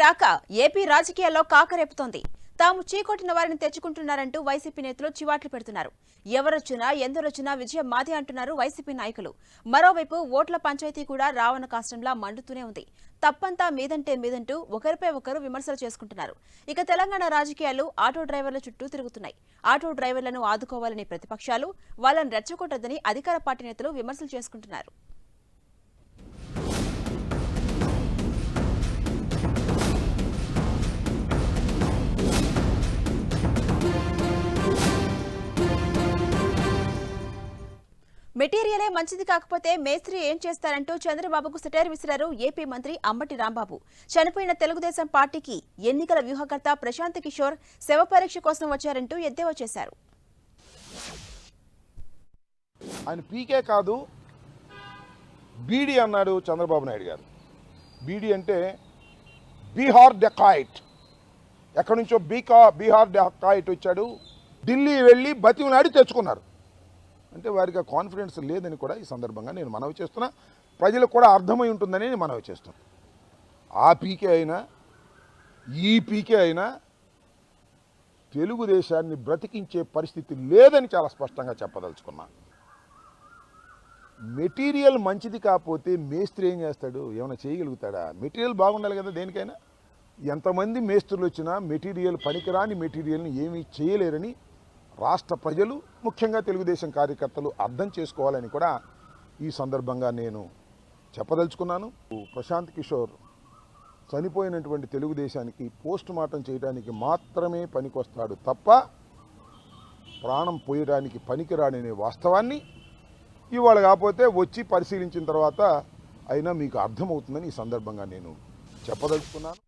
రాక ఏపీ రాజకీయాల్లో కాకరేపుతోంది. తాము చీకొట్టిన వారిని తెచ్చుకుంటున్నారంటూ వైసీపీ నేతలు చివాట్లు పెడుతున్నారు. ఎవరొచ్చినా ఎందరొచ్చినా విజయం మాదే అంటున్నారు వైసీపీ నాయకులు. మరోవైపు ఓట్ల పంచాయతీ కూడా రావణ కాష్టంలా మండుతూనే ఉంది. తప్పంతా మీదంటే మీదంటూ ఒకరిపై ఒకరు విమర్శలు చేసుకుంటున్నారు. ఇక తెలంగాణ రాజకీయాలు ఆటో డ్రైవర్ల చుట్టూ తిరుగుతున్నాయి. ఆటో డ్రైవర్లను ఆదుకోవాలని ప్రతిపక్షాలు వాళ్ళని రెచ్చగొట్టొద్దని అధికార పార్టీ నేతలు విమర్శలు చేసుకుంటున్నారు. మెటీరియలే మంచిది కాకపోతే మేస్త్రి ఏం చేస్తారంటూ చంద్రబాబుకు సెటైర్ విసిరారు ఏపీ మంత్రి అంబటి రాంబాబు. చనిపోయిన తెలుగుదేశం పార్టీకి ఎన్నికల వ్యూహకర్త ప్రశాంత్ కిషోర్ శవ పరీక్ష కోసం వచ్చారంటూ ఎద్దేవా చేశారు. ఆయన పీకే కాదు బీడీ అన్నాడు చంద్రబాబు నాయుడు గారు. బీడీ అంటే బీహార్ డెకాయిట్. ఎక్కడి నుంచో బీకా బీహార్ డెకాయిట్ వచ్చాడు. ఢిల్లీ వెళ్ళి బతిమలాడి తెచ్చుకున్నారు. అంటే వారికి కాన్ఫిడెన్స్ లేదని కూడా ఈ సందర్భంగా నేను మనవి చేస్తున్నా. ప్రజలకు కూడా అర్థమై ఉంటుందని నేను మనవి చేస్తున్నా. ఆ పీకే అయినా ఈ పీకే అయినా తెలుగుదేశాన్ని బ్రతికించే పరిస్థితి లేదని చాలా స్పష్టంగా చెప్పదలుచుకున్నాను మెటీరియల్ మంచిది కాకపోతే మేస్త్రి ఏం చేస్తాడు? ఏమైనా చేయగలుగుతాడా? మెటీరియల్ బాగుండాలి కదా దేనికైనా? ఎంతమంది మేస్త్రులు వచ్చినా మెటీరియల్ పనికిరాని మెటీరియల్ని ఏమీ చేయలేరని రాష్ట్ర ప్రజలు ముఖ్యంగా తెలుగుదేశం కార్యకర్తలు అర్థం చేసుకోవాలని కూడా ఈ సందర్భంగా నేను చెప్పదలుచుకున్నాను. ప్రశాంత్ కిషోర్ చనిపోయినటువంటి తెలుగుదేశానికి పోస్ట్ మార్టం చేయడానికి మాత్రమే పనికొస్తాడు తప్ప ప్రాణం పోయడానికి పనికిరాడనే వాస్తవాన్ని ఇవాళ కాకపోతే వచ్చి పరిశీలించిన తర్వాత అయినా మీకు అర్థమవుతుందని ఈ సందర్భంగా నేను చెప్పదలుచుకున్నాను.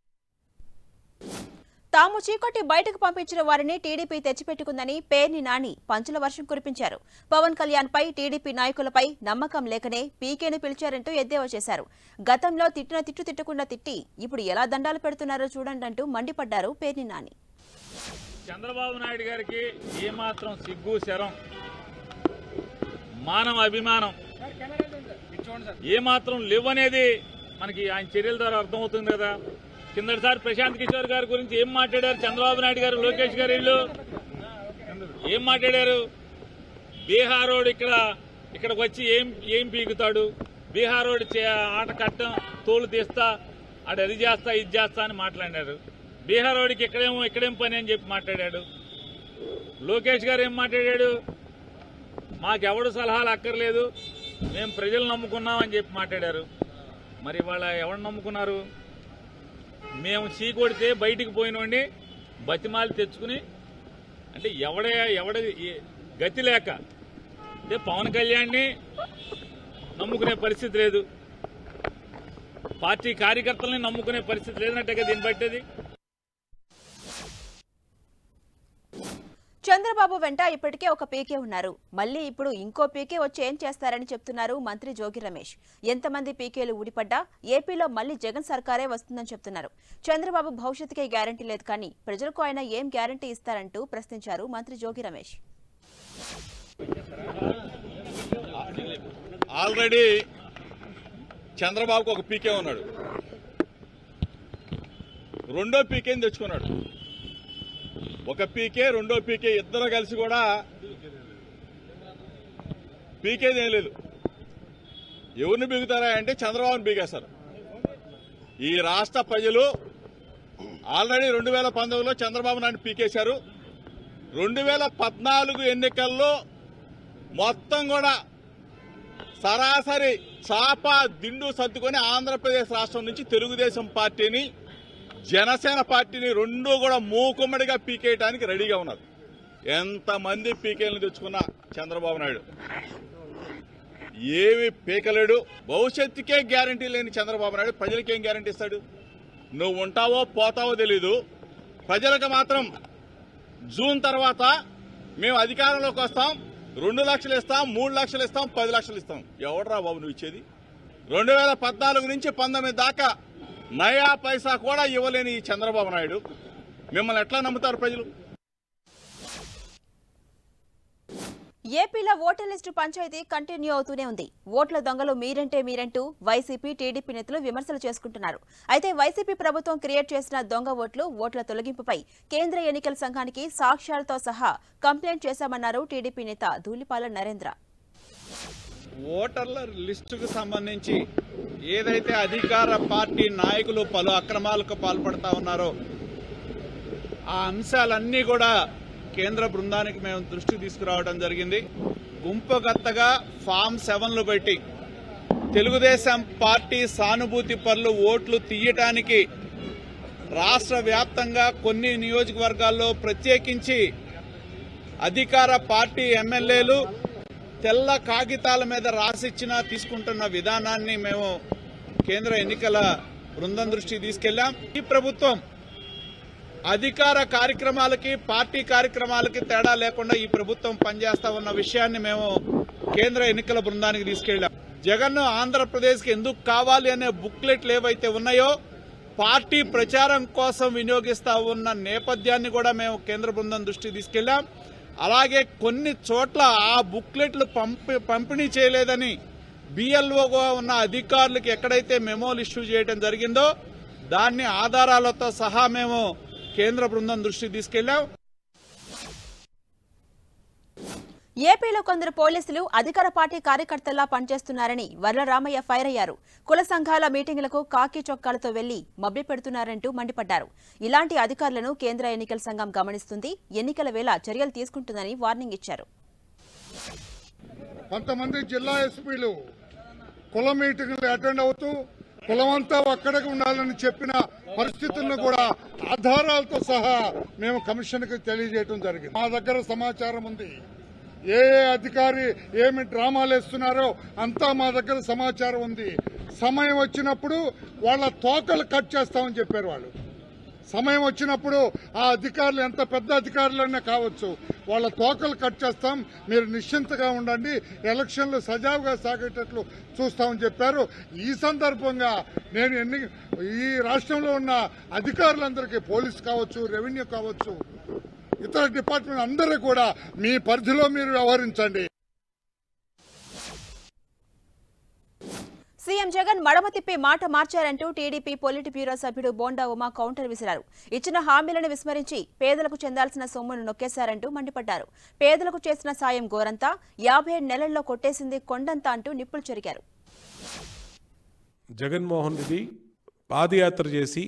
తాము చీకొట్టి బయటకు పంపించిన వారిని టీడీపీ తెచ్చిపెట్టుకుందని పేర్ని నాని పంచుల వర్షం కురిపించారు. పవన్ కళ్యాణ్ పై టీడీపీ నాయకులపై నమ్మకం లేకనే పీకేను పిలిచారంటూ ఎద్దేవా చేశారు. గతంలో తిట్టిన తిట్టు తిట్టకుండా తిట్టి ఇప్పుడు ఎలా దండాలు పెడుతున్నారో చూడండి అంటూ మండిపడ్డారు పేర్ని నాని. చంద్రబాబు నాయుడు గారికి ఏమాత్రం సిగ్గు శరం మానవ అభిమానం ఏమాత్రం లేవనేది మనకి ఆయన చర్యల ద్వారా అర్థమవుతుంది కదా. కిందటిసారి ప్రశాంత్ కిషోర్ గారి గురించి ఏం మాట్లాడారు? చంద్రబాబు నాయుడు గారు లోకేష్ గారు వీళ్ళు? ఏం మాట్లాడారు? బీహారోడు ఇక్కడ ఇక్కడికి వచ్చి ఏం ఏం పీకుతాడు? బీహారోడు చే- ఆట కట్టం తోలు తీస్తా ఆడు అది చేస్తా ఇది చేస్తా అని మాట్లాడారు. బీహారోడికి ఇక్కడేమో ఇక్కడేం పని అని చెప్పి మాట్లాడాడు. లోకేష్ గారు ఏం మాట్లాడాడు? మాకెవడు సలహాలు అక్కర్లేదు మేము ప్రజలు నమ్ముకున్నాం అని చెప్పి మాట్లాడారు. మరి వాళ్ళ ఎవరు నమ్ముకున్నారు? మేము చీకొడితే బయటికి పోయినోండి బతిమాలు తెచ్చుకుని అంటే ఎవడ ఎవడ గతి లేక అంటే పవన్ కళ్యాణ్ని నమ్ముకునే పరిస్థితి లేదు. పార్టీ కార్యకర్తల్ని నమ్ముకునే పరిస్థితి లేదన్నట్టుగా దీన్ని బట్టేది. చంద్రబాబు వెంట ఇప్పటికే ఒక పీకే ఉన్నారు. మళ్ళీ ఇప్పుడు ఇంకో పీకే వచ్చి ఏం చేస్తారని చెప్తున్నారు మంత్రి జోగి రమేష్. ఎంతమంది పీకేలు ఊడిపడ్డా ఏపీలో మళ్ళీ జగన్ సర్కారే వస్తుందని చెప్తున్నారు. చంద్రబాబు భవిష్యత్తుకే గ్యారంటీ లేదు కానీ ప్రజలకు ఆయన ఏం గ్యారంటీ ఇస్తారంటూ ప్రశ్నించారు మంత్రి జోగి రమేష్. ఆల్రెడీ చంద్రబాబుకు ఒక పీకే ఉన్నాడు. రెండో పీకేని తెచ్చుకున్నాడు. ఒక పీకే రెండో పీకే ఇద్దరు కలిసి కూడా పీకేది ఏం లేదు. ఎవరిని బీగుతారా అంటే చంద్రబాబుని బీగేస్తారు ఈ రాష్ట్ర ప్రజలు ఆల్రెడీ రెండు వేల పంతొమ్మిదిలో చంద్రబాబు నాయుడు పీకేశారు. రెండు వేల పద్నాలుగు ఎన్నికల్లో మొత్తం కూడా సరాసరి చాప దిండు సర్దుకొని ఆంధ్రప్రదేశ్ రాష్ట్రం నుంచి తెలుగుదేశం పార్టీని జనసేన పార్టీని రెండు కూడా మూకుమ్మడిగా పీకేయడానికి రెడీగా ఉన్నారు ఎంతమంది పీకేలను తెచ్చుకున్నా చంద్రబాబు నాయుడు? ఏమి పీకలేడు. భవిష్యత్తుకే గ్యారంటీ లేని చంద్రబాబు నాయుడు ప్రజలకి ఏం గ్యారంటీ ఇస్తాడు? నువ్వు ఉంటావో పోతావో తెలీదు. ప్రజలకు మాత్రం జూన్ తర్వాత మేము అధికారంలోకి వస్తాం. రెండు లక్షలు ఇస్తాం మూడు లక్షలు ఇస్తాం పది లక్షలు ఇస్తాం. ఎవడరా బాబు నువ్వు ఇచ్చేది? రెండు వేల పద్నాలుగు నుంచి పంతొమ్మిది దాకా నయా పైసా కూడా ఇవ్వలేని ఈ చంద్రబాబు నాయుడు. మిమ్మల్ని ఎట్లా నమ్ముతారు ప్రజలు? ఏపీలో ఓటర్ లిస్టు పంచాయతీ కంటిన్యూ అవుతూనే ఉంది. ఓట్ల దొంగలు మీరంటే మీరంటూ వైసీపీ టీడీపీ నేతలు విమర్శలు చేసుకుంటున్నారు. అయితే వైసీపీ ప్రభుత్వం క్రియేట్ చేసిన దొంగ ఓట్లు ఓట్ల తొలగింపుపై కేంద్ర ఎన్నికల సంఘానికి సాక్ష్యాలతో సహా కంప్లైంట్ చేశామన్నారు టీడీపీ నేత ధూళిపాల నరేంద్ర. ఓటర్ల లిస్టుకు సంబంధించి ఏదైతే అధికార పార్టీ నాయకులు పలు అక్రమాలకు పాల్పడతా ఉన్నారో ఆ అంశాలన్నీ కూడా కేంద్ర బృందానికి మేము దృష్టి తీసుకురావడం జరిగింది. గుంపగత్తగా ఫామ్ సెవెన్లు పెట్టి తెలుగుదేశం పార్టీ సానుభూతి పరులు ఓట్లు తీయటానికి రాష్ట్ర వ్యాప్తంగా కొన్ని నియోజకవర్గాల్లో ప్రత్యేకించి అధికార పార్టీ ఎమ్మెల్యేలు తెల్ల కాగితాల మీద రాసిచ్చిన తీసుకుంటున్న విధానాన్ని మేము కేంద్ర ఎన్నికల బృందం దృష్టి తీసుకెళ్ళాం ఈ ప్రభుత్వం అధికార కార్యక్రమాలకి పార్టీ కార్యక్రమాలకి తేడా లేకుండా ఈ ప్రభుత్వం పనిచేస్తా ఉన్న విషయాన్ని మేము కేంద్ర ఎన్నికల బృందానికి తీసుకెళ్ళాం జగన్ ఆంధ్రప్రదేశ్కి ఎందుకు కావాలి అనే బుక్లెట్లు ఏవైతే ఉన్నాయో పార్టీ ప్రచారం కోసం వినియోగిస్తా ఉన్న నేపథ్యాన్ని కూడా మేము కేంద్ర బృందం దృష్టికి తీసుకెళ్ళాం అలాగే కొన్ని చోట్ల ఆ బుక్లెట్లు పంపి పంపిణీ చేయలేదని బిఎల్ఓగా ఉన్న అధికారులకు ఎక్కడైతే మెమోలు ఇష్యూ చేయడం జరిగిందో దాన్ని ఆధారాలతో సహా మేము కేంద్ర బృందం దృష్టికి తీసుకెళ్ళాం ఏపీలో కొందరు పోలీసులు అధికార పార్టీ కార్యకర్తల్లా పనిచేస్తున్నారని వర్ల రామయ్య ఫైర్ అయ్యారు. కుల సంఘాల మీటింగులకు కాకి చొక్కాలతో వెళ్ళి మభ్యపెడుతున్నారంటూ మండిపడ్డారు. ఇలాంటి అధికారులను కేంద్ర ఎన్నికల సంఘం గమనిస్తుంది. ఎన్నికల వేళ చర్యలు తీసుకుంటుందని వార్నింగ్ ఇచ్చారు. కొంతమంది జిల్లా ఎస్పీలు కుల మీటింగ్లు అటెండ్ అవుతూ కులమంతా అక్కడికి ఉండాలని చెప్పిన పరిస్థితులను కూడా ఆధారాలతో సహా మేము కమిషన్కి తెలియజేయడం జరిగింది. మా దగ్గర సమాచారం ఉంది. ఏ ఏ అధికారి ఏమి డ్రామాలు వేస్తున్నారో అంతా మా దగ్గర సమాచారం ఉంది. సమయం వచ్చినప్పుడు వాళ్ళ తోకలు కట్ చేస్తామని చెప్పారు వాళ్ళు. సమయం వచ్చినప్పుడు ఆ అధికారులు ఎంత పెద్ద అధికారులైనా కావచ్చు వాళ్ళ తోకలు కట్ చేస్తాం మీరు నిశ్చింతగా ఉండండి ఎలక్షన్లు సజావుగా సాగేటట్లు చూస్తామని చెప్పారు. ఈ సందర్భంగా నేను ఎన్ని ఈ రాష్ట్రంలో ఉన్న అధికారులందరికీ పోలీస్ కావచ్చు రెవెన్యూ కావచ్చు ఇతర డిపార్ట్మెంట్ అందరూ కూడా మీ పరిధిలో మీరు వ్యవహరించండి. సీఎం జగన్ మడమ తిప్పి మాట మార్చారంటూ టీడీపీ పొలిట్ బ్యూరో సభ్యుడు బోండా ఉమా కౌంటర్ విసిరారు. ఇచ్చిన హామీలను విస్మరించి పేదలకు చెందాల్సిన సొమ్మును నొక్కేశారంటూ మండిపడ్డారు. పేదలకు చేసిన సాయం గోరంతా యాభై ఏడు నెలల్లో కొట్టేసింది కొండంతా అంటూ నిప్పులు చెరిగారు. జగన్మోహన్ రెడ్డి పాదయాత్ర చేసి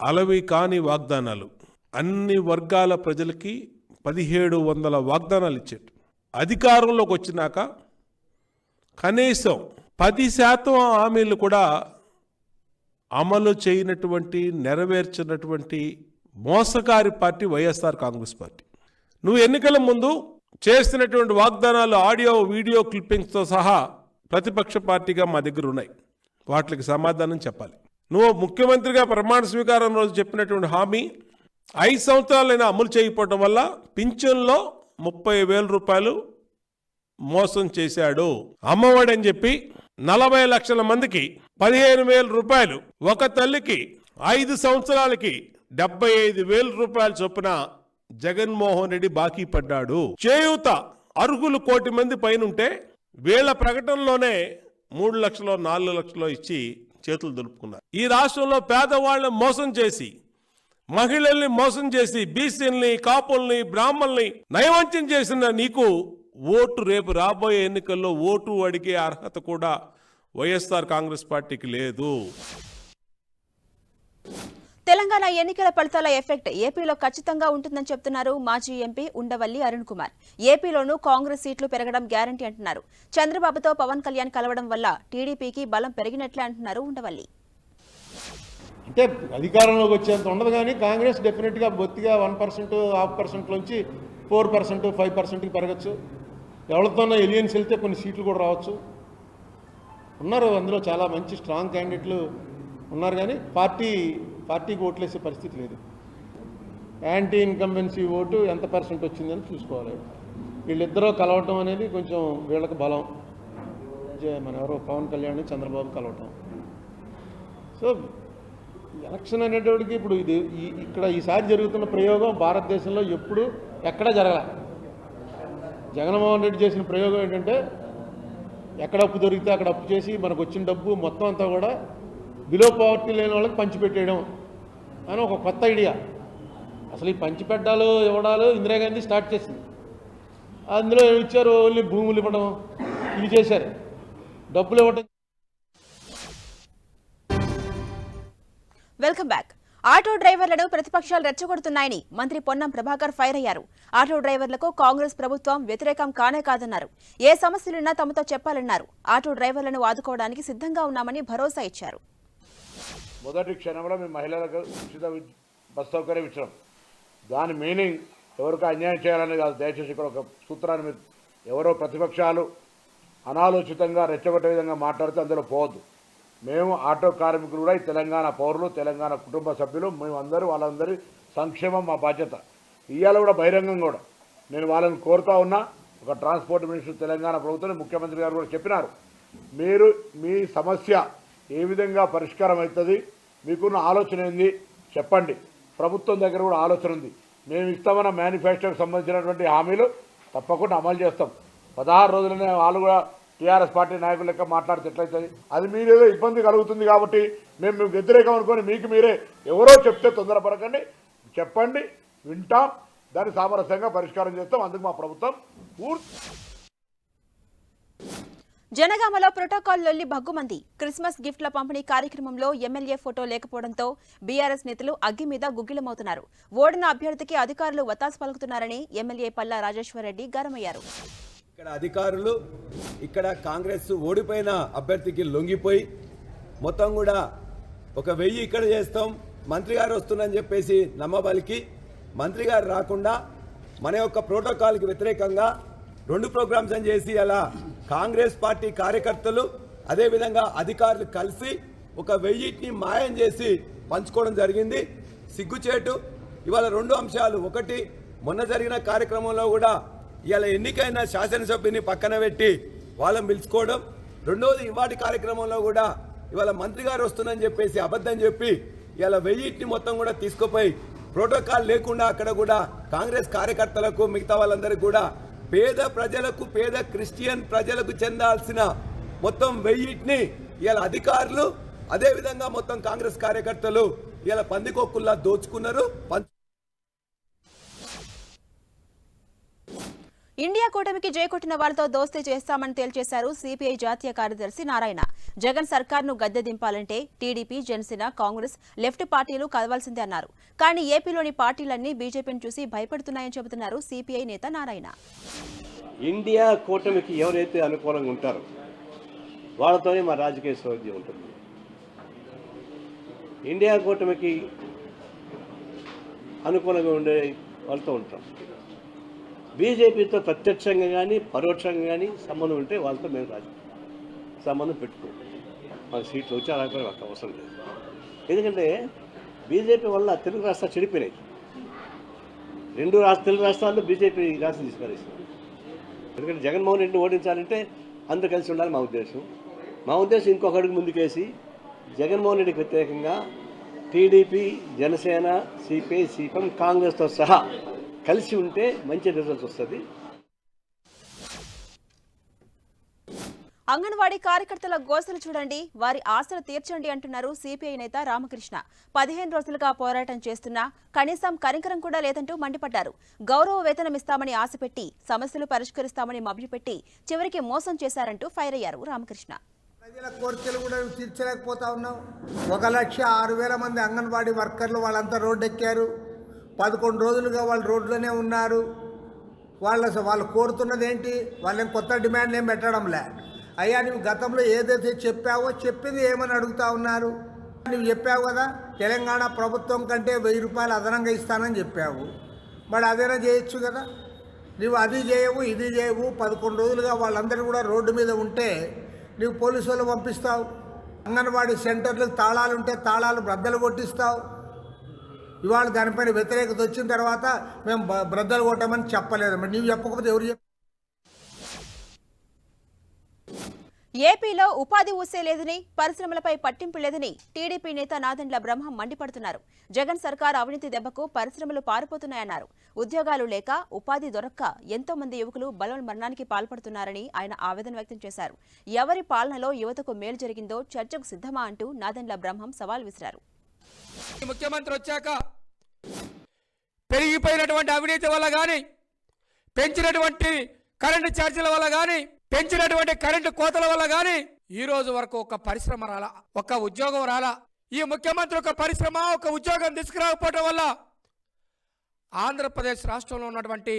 అలవి కాని వాగ్దానాలు అన్ని వర్గాల ప్రజలకి పదిహేడు వందల వాగ్దానాలు ఇచ్చాడు. అధికారంలోకి వచ్చినాక కనీసం పది శాతం హామీలు కూడా అమలు చేయనటువంటి నెరవేర్చినటువంటి మోసకారి పార్టీ వైఎస్ఆర్ కాంగ్రెస్ పార్టీ. నువ్వు ఎన్నికల ముందు చేస్తున్నటువంటి వాగ్దానాలు ఆడియో వీడియో క్లిప్పింగ్స్తో సహా ప్రతిపక్ష పార్టీగా మా దగ్గర ఉన్నాయి. వాటికి సమాధానం చెప్పాలి. నువ్వు ముఖ్యమంత్రిగా ప్రమాణ స్వీకారం రోజు చెప్పినటువంటి హామీ ఐదు సంవత్సరాలైనా అమలు చేయకపోవడం వల్ల పింఛన్లో ముప్పై వేల రూపాయలు మోసం చేశాడు. అమ్మఒడి అని చెప్పి నలభై లక్షల మందికి పదిహేను వేల రూపాయలు ఒక తల్లికి ఐదు సంవత్సరాలకి డెబ్బై ఐదు వేల రూపాయల చొప్పున జగన్మోహన్ రెడ్డి బాకీ పడ్డాడు. చేయూత అర్హులు కోటి మంది పైనుంటే వీళ్ళ ప్రకటనలోనే మూడు లక్షలు నాలుగు లక్షలు ఇచ్చి చేతులు దులుపుకున్నారు. ఈ రాష్ట్రంలో పేదవాళ్ళని మోసం చేసి మహిళల్ని మోసం చేసి బీసీల్ని కాపుల్ని బ్రాహ్మణ్ని నయవంచం చేసిన నీకు ఓటు రేపు రాబోయే ఎన్నికల్లో ఓటు అడిగే అర్హత కూడా వైఎస్ఆర్ కాంగ్రెస్ పార్టీకి లేదు. తెలంగాణ ఎన్నికల ఫలితాల ఎఫెక్ట్ ఏపీలో ఖచ్చితంగా ఉంటుందని చెప్తున్నారు మాజీ ఎంపీ ఉండవల్లి అరుణ్ కుమార్. ఏపీలోనూ కాంగ్రెస్ సీట్లు పెరగడం గ్యారంటీ అంటున్నారు. చంద్రబాబుతో పవన్ కళ్యాణ్ కలవడం వల్ల టీడీపీకి బలం పెరిగినట్లే అంటున్నారు ఉండవల్లి. అంటే అధికారంలోకి వచ్చేంత ఉండదు కానీ కాంగ్రెస్ డెఫినెట్గా బొత్తిగా వన్ పర్సెంట్ హాఫ్ పర్సెంట్లోంచి ఫోర్ పర్సెంట్ ఫైవ్ పర్సెంట్కి పెరగచ్చు. ఎవరితోనో ఎలియన్స్ వెళ్తే కొన్ని సీట్లు కూడా రావచ్చు. ఉన్నారు అందులో చాలా మంచి స్ట్రాంగ్ క్యాండిడేట్లు ఉన్నారు కానీ పార్టీ పార్టీకి ఓట్లేసే పరిస్థితి లేదు. యాంటీ ఇన్కంబెన్సీ ఓటు ఎంత పర్సెంట్ వచ్చిందని చూసుకోవాలి. వీళ్ళిద్దరూ కలవటం అనేది కొంచెం వీళ్ళకి బలం. మన ఎవరో పవన్ కళ్యాణ్ చంద్రబాబు కలవటం. సో ఎలక్షన్ అనేటోడికి ఇప్పుడు ఇది ఈ- ఇక్కడ ఈసారి జరుగుతున్న ప్రయోగం భారతదేశంలో ఎప్పుడు ఎక్కడ జరగల. జగన్మోహన్ రెడ్డి చేసిన ప్రయోగం ఏంటంటే ఎక్కడ అప్పు దొరికితే అక్కడ అప్పు చేసి మనకు వచ్చిన డబ్బు మొత్తం అంతా కూడా బిలో పవర్టీ లేని వాళ్ళకి పంచిపెట్టేయడం అని ఒక కొత్త ఐడియా అసలు ఈ పంచిపెట్టాలు ఇవ్వడాలు ఇందిరాగాంధీ స్టార్ట్ చేసింది. అందులో ఏమి ఇచ్చారు? ఓన్లీ భూములు ఇవ్వడం. ఇవి చేశారు. డబ్బులు ఇవ్వడం వెల్కమ్ బ్యాక్. ఆటో డ్రైవర్లను ప్రతిపక్షాలు రెచ్చగొడుతున్నాయని మంత్రి పొన్నం ప్రభాకర్ ఫైర్ అయ్యారు. ఆటో డ్రైవర్లకు కాంగ్రెస్ ప్రభుత్వం వ్యతిరేకం కానే కాదన్నారు. ఏ సమస్యలున్నా తమతో చెప్పాలన్నారు. ఆటో డ్రైవర్లను ఆదుకోవడానికి సిద్ధంగా ఉన్నామని భరోసా ఇచ్చారు. మొదటి క్షణంలో మేము మహిళలకు ఉచిత బస్ సౌకర్యం ఇచ్చడం దాని మీనింగ్ ఎవరికి అన్యాయం చేయాలని కాదు. దయచేసి ఇక్కడ ఒక సూత్రాన్ని మీరు ఎవరో ప్రతిపక్షాలు అనాలోచితంగా రెచ్చగొట్టే విధంగా మాట్లాడితే అందులో పోవద్దు. మేము ఆటో కార్మికులు కూడా ఈ తెలంగాణ పౌరులు తెలంగాణ కుటుంబ సభ్యులు మేమందరూ వాళ్ళందరి సంక్షేమం మా బాధ్యత. ఇవాళ కూడా బహిరంగం కూడా. నేను వాళ్ళని కోరుతా ఉన్నా ఒక ట్రాన్స్పోర్ట్ మినిస్టర్ తెలంగాణ ప్రభుత్వం ముఖ్యమంత్రి గారు కూడా చెప్పినారు. మీరు మీ సమస్య ఏ విధంగా పరిష్కారం అవుతుంది మీకున్న ఆలోచన ఏంది చెప్పండి. ప్రభుత్వం దగ్గర కూడా ఆలోచన ఉంది. మేము ఇస్తామన్న మేనిఫెస్టోకి సంబంధించినటువంటి హామీలు తప్పకుండా అమలు చేస్తాం. పదహారు రోజులనే వాళ్ళు కూడా టీఆర్ఎస్ పార్టీ నాయకుల లెక్క మాట్లాడితే ఎట్లయితుంది? అది మీరేదో ఇబ్బంది కలుగుతుంది కాబట్టి మేము మీకు వ్యతిరేకం అనుకొని మీకు మీరే ఎవరో చెప్తే తొందరపడకండి. చెప్పండి వింటాం దాన్ని సామరస్యంగా పరిష్కారం చేస్తాం. అందుకు మా ప్రభుత్వం పూర్తి జనగామలో ప్రోటోకాల్ లొల్లి భగ్గుమంది. క్రిస్మస్ గిఫ్ట్ల పంపిణీ కార్యక్రమంలో ఎమ్మెల్యే ఫోటో లేకపోవడంతో బీఆర్ఎస్ నేతలు అగ్గి మీద గుగ్గిలమవుతున్నారు. ఓడిన అభ్యర్థికి అధికారులు వతాసు పలుకుతున్నారని ఎమ్మెల్యే పల్లా రాజేశ్వరరెడ్డి గరమయ్యారు. ఇక్కడ అధికారులు ఇక్కడ కాంగ్రెస్ ఓడిపోయిన అభ్యర్థికి లొంగిపోయి మొత్తం కూడా ఒక వెయ్యి ఇక్కడ చేస్తాం మంత్రి గారు వస్తుందని చెప్పేసి నమ్మబలికి మంత్రి గారు రాకుండా మన యొక్క ప్రోటోకాల్కి వ్యతిరేకంగా రెండు ప్రోగ్రామ్స్ అని చేసి అలా కాంగ్రెస్ పార్టీ కార్యకర్తలు అదేవిధంగా అధికారులు కలిసి ఒక వెయ్యిటిని మాయం చేసి పంచుకోవడం జరిగింది. సిగ్గుచేటు ఇవాళ రెండు అంశాలు. ఒకటి మొన్న జరిగిన కార్యక్రమంలో కూడా ఇలా ఎన్నికైన శాసనసభ్యుని పక్కన పెట్టి వాళ్ళని పిలుచుకోవడం రెండవది ఇవాటి కార్యక్రమంలో కూడా ఇవాళ మంత్రి గారు వస్తుందని చెప్పేసి అబద్ధం చెప్పి ఇవాళ వెయ్యిటిని మొత్తం కూడా తీసుకుపోయి ప్రోటోకాల్ లేకుండా అక్కడ కూడా కాంగ్రెస్ కార్యకర్తలకు మిగతా వాళ్ళందరికీ కూడా పేద ప్రజలకు పేద క్రిస్టియన్ ప్రజలకు చెందాల్సిన మొత్తం వెయ్యిటిని ఇలా అధికారులు అదేవిధంగా మొత్తం కాంగ్రెస్ కార్యకర్తలు ఇలా పందికొక్కుల్లా దోచుకున్నారు. ఇండియా కూటమికి జయకొట్టిన వారితో దోస్తీ చేస్తామని తేల్చేశారు సిపిఐ జాతీయ కార్యదర్శి నారాయణ. జగన్ సర్కార్ను గద్దె దింపాలంటే టీడీపీ జనసేన కాంగ్రెస్ లెఫ్ట్ పార్టీలు కదవాల్సిందే అన్నారు. కానీ ఏపీలోని పార్టీలన్నీ బీజేపీని చూసి భయపడుతున్నాయని చెబుతున్నారు సిపిఐ నేత నారాయణ. ఇండియా కూటమికి ఎవరైతే అనుకూలంగా ఉంటారో వాళ్ళతోనే మా రాజకీయ సౌద్యం ఉంటుంది. ఇండియా కూటమికి అనుకూలంగా ఉండే వాళ్ళతో ఉంటాం. బీజేపీతో ప్రత్యక్షంగా కానీ పరోక్షంగా కానీ సంబంధం ఉంటే వాళ్ళతో మేము రాజు సంబంధం పెట్టుకో. మన సీట్లు వచ్చి అలాగే మాకు అవసరం లేదు. ఎందుకంటే బీజేపీ వల్ల తెలుగు రాష్ట్రాలు చెడిపోయినాయి. రెండు రాష్ట్ర తెలుగు రాష్ట్రాల్లో బీజేపీ రాష్ట్రం తీసుకురేసింది ఎందుకంటే జగన్మోహన్ రెడ్డిని ఓడించాలంటే అందరూ కలిసి ఉండాలి మా ఉద్దేశం. మా ఉద్దేశం ఇంకొక అడుగు ముందుకేసి జగన్మోహన్ రెడ్డికి వ్యతిరేకంగా టీడీపీ జనసేన సిపిఐ సిపిఎం కాంగ్రెస్తో సహా కలిసి ఉంటే మంచి రిజల్ట్స్ వస్తుంది. అంగన్వాడీ కార్యకర్తల గోసలు చూడండి వారి ఆశలు తీర్చండి అంటున్నారు సిపిఐ నేత రామకృష్ణ. పదిహేను రోజులుగా పోరాటం చేస్తున్నా కనీసం కనికరం కూడా లేదంటూ మండిపడ్డారు. గౌరవ వేతనం ఇస్తామని ఆశపెట్టి సమస్యలు పరిష్కరిస్తామని మభ్యపెట్టి చివరికి మోసం చేశారంటూ ఫైర్ అయ్యారు రామకృష్ణ. ప్రజల కోరికలు కూడా తీర్చలేకపోతా ఉన్నాం ఒక లక్ష ఆరు వేల మంది అంగన్వాడీ వర్కర్లు వాళ్ళంతా రోడ్డు ఎక్కారు పదకొండు రోజులుగా వాళ్ళు రోడ్లోనే ఉన్నారు. వాళ్ళ వాళ్ళు కోరుతున్నది ఏంటి వాళ్ళేం కొత్త డిమాండ్లు ఏం పెట్టడంలే. అయ్యా నువ్వు గతంలో ఏదైతే చెప్పావో చెప్పింది ఏమని అడుగుతా ఉన్నారు? నువ్వు చెప్పావు కదా తెలంగాణ ప్రభుత్వం కంటే వెయ్యి రూపాయలు అదనంగా ఇస్తానని చెప్పావు. మరి అదైనా చేయొచ్చు కదా? నువ్వు అది చేయవు ఇది చేయవు. పదకొండు రోజులుగా వాళ్ళందరూ కూడా రోడ్డు మీద ఉంటే నువ్వు పోలీసు వాళ్ళు పంపిస్తావు. అంగన్వాడీ సెంటర్లకు తాళాలు ఉంటే తాళాలు బ్రద్దలు కొట్టిస్తావు. ఇవాళ దానిపైన వ్యతిరేకత వచ్చిన తర్వాత మేము బ్రద్దలు కొట్టామని చెప్పలేదు. మరి నీవు చెప్పకపోతే ఎవరు చెప్ప? ఏపీలో ఉపాధి ఊసే లేదని పరిశ్రమలపై పట్టింపు లేదని టీడీపీ నేత నాదెండ్ల బ్రహ్మం మండిపడుతున్నారు. జగన్ సర్కార్ అవినీతి దెబ్బకు పరిశ్రమలు పారిపోతున్నాయన్నారు. ఉద్యోగాలు లేక ఉపాధి దొరక్క ఎంతో మంది యువకులు బలవన్ మరణానికి పాల్పడుతున్నారని ఆయన ఆవేదన వ్యక్తం చేశారు. ఎవరి పాలనలో యువతకు మేలు జరిగిందో చర్చకు సిద్ధమా అంటూ నాదెండ్ల బ్రహ్మం సవాల్ విసిరారు. ముఖ్యమంత్రి వచ్చాక పెరిగిపోయినటువంటి అవినీతి వల్ల కానీ పెంచినటువంటి కరెంటు ఛార్జీల వల్ల కానీ పెంచినటువంటి కరెంటు కోతల వల్ల కానీ ఈ రోజు వరకు ఒక పరిశ్రమ రాలా ఒక ఉద్యోగం రాలా. ఈ ముఖ్యమంత్రి ఒక పరిశ్రమ ఒక ఉద్యోగం తీసుకురాకపోవటం వల్ల ఆంధ్రప్రదేశ్ రాష్ట్రంలో ఉన్నటువంటి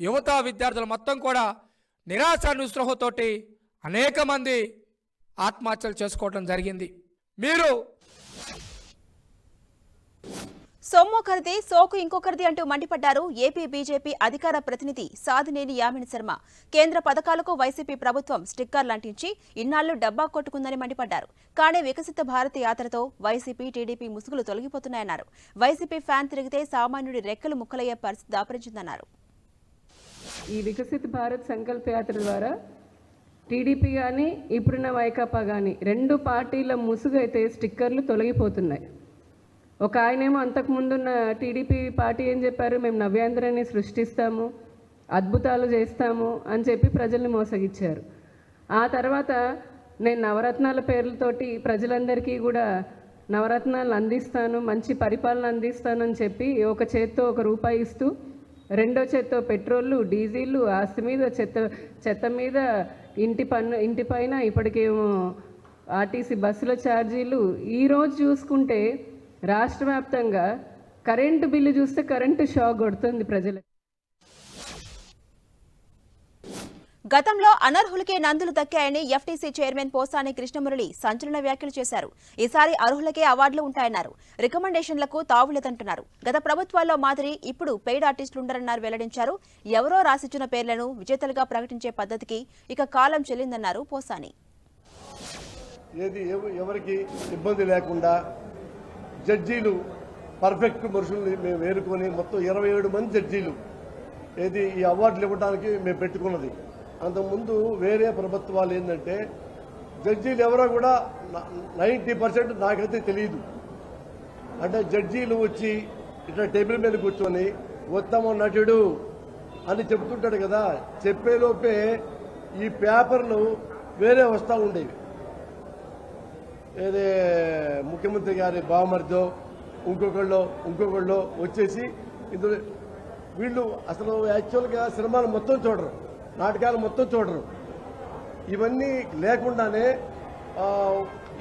యువత విద్యార్థులు మొత్తం కూడా నిరాశ నిస్పృహతోటి అనేక మంది ఆత్మహత్యలు చేసుకోవడం జరిగింది. మీరు సొమ్మొకరిది సోకు ఇంకొకరిది అంటూ మండిపడ్డారు ఏపీ బీజేపీ అధికార ప్రతినిధి సాధినేని యామిని శర్మ. కేంద్ర పథకాలకు వైసీపీ ప్రభుత్వం స్టిక్కర్లు అంటించి ఇన్నాళ్ళు డబ్బా కొట్టుకుందని మండిపడ్డారు. కానీ వికసిత భారత యాత్రతో వైసీపీ టీడీపీ ముసుగులు తొలగిపోతున్నాయన్నారు. వైసీపీ ఫ్యాన్ తిరిగితే సామాన్యుడి రెక్కలు ముక్కలయ్యే పరిస్థితి దాపరించిందన్నారు. ఈ వికసిత భారత్ సంకల్ప యాత్ర ద్వారా టీడీపీ కానీ ఇప్పుడున్న వైకాపా కానీ రెండు పార్టీల ముసుగు అయితే స్టిక్కర్లు తొలగిపోతున్నాయి. ఒక ఆయనేమో అంతకుముందున్న టీడీపీ పార్టీ ఏం చెప్పారు? మేము నవ్యాంధ్రాన్ని సృష్టిస్తాము అద్భుతాలు చేస్తాము అని చెప్పి ప్రజల్ని మోసగిచ్చారు. ఆ తర్వాత నేను నవరత్నాల పేర్లతోటి ప్రజలందరికీ కూడా నవరత్నాలు అందిస్తాను మంచి పరిపాలన అందిస్తాను అని చెప్పి ఒక చేత్తో ఒక రూపాయి ఇస్తూ రెండో చేత్తో పెట్రోళ్ళు డీజిల్ ఆస్తి మీద చెత్త చెత్త మీద ఇంటి పన్ను ఇంటి పైన ఇప్పటికేమో ఆర్టీసీ బస్సుల ఛార్జీలు. ఈరోజు చూసుకుంటే రాష్ట్ర వ్యాప్తంగా కరెంటు బిల్లు చూస్తే కరెంటు షాక్ కొడుతుంది ప్రజలకు గతంలో అనర్హులకే నందులు దక్కాయని ఎఫ్టీసీ చైర్మన్ పోసాని కృష్ణమురళి సంచలన వ్యాఖ్యలు చేశారు. ఈసారి అర్హులకే అవార్డులు ఉంటాయన్నారు. రికమెండేషన్లకు తావులేదంటున్నారు. గత ప్రభుత్వాల్లో మాదిరి ఇప్పుడు పెయిడ్ ఆర్టిస్టులు ఉండరన్నారు వెల్లడించారు. ఎవరో రాసిచ్చిన పేర్లను విజేతలుగా ప్రకటించే పద్ధతికి ఇక కాలం చెల్లిందన్నారు పోసాని. ఏది ఎవ- ఎవరికి ఇబ్బంది లేకుండా జడ్జీలు పర్ఫెక్ట్ మనుషుల్ని మేము వేరుకొని మొత్తం ఇరవై ఏడు మంది జడ్జీలు ఏది ఈ అవార్డులు ఇవ్వడానికి మేము పెట్టుకున్నది. అంతకుముందు వేరే ప్రభుత్వాలు ఏంటంటే జడ్జీలు ఎవరో కూడా నైంటీ పర్సెంట్ నాకైతే తెలియదు అంటే జడ్జీలు వచ్చి ఇట్లా టేబుల్ మీద కూర్చొని ఉత్తమ నటుడు అని చెప్తుంటాడు కదా చెప్పేలోపే ఈ పేపర్లు వేరే వస్తూ ఉండేవి. ఏదే ముఖ్యమంత్రి గారి బావమరిదో ఇంకొకళ్ళు ఇంకొకళ్ళు వచ్చేసి ఇందులో వీళ్ళు అసలు యాక్చువల్గా సినిమాలు మొత్తం చూడరు. నాటకాలు మొత్తం చూడరు. ఇవన్నీ లేకుండానే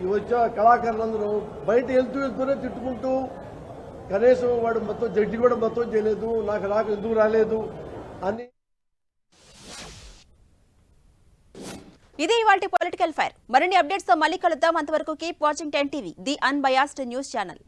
ఈ వచ్చే కళాకారులందరూ బయట వెళ్తూ వెళ్తూనే తిట్టుకుంటూ కనీసం వాడు మొత్తం జడ్జి కూడా మొత్తం చేయలేదు నాకు నాకు ఎందుకు రాలేదు అని ఇది ఇవాళ పొలిటికల్ ఫైర్. మరిన్ని అప్డేట్స్తో మళ్ళీ కలుద్దాం. అంతవరకు keep watching ten TV the unbiased news channel.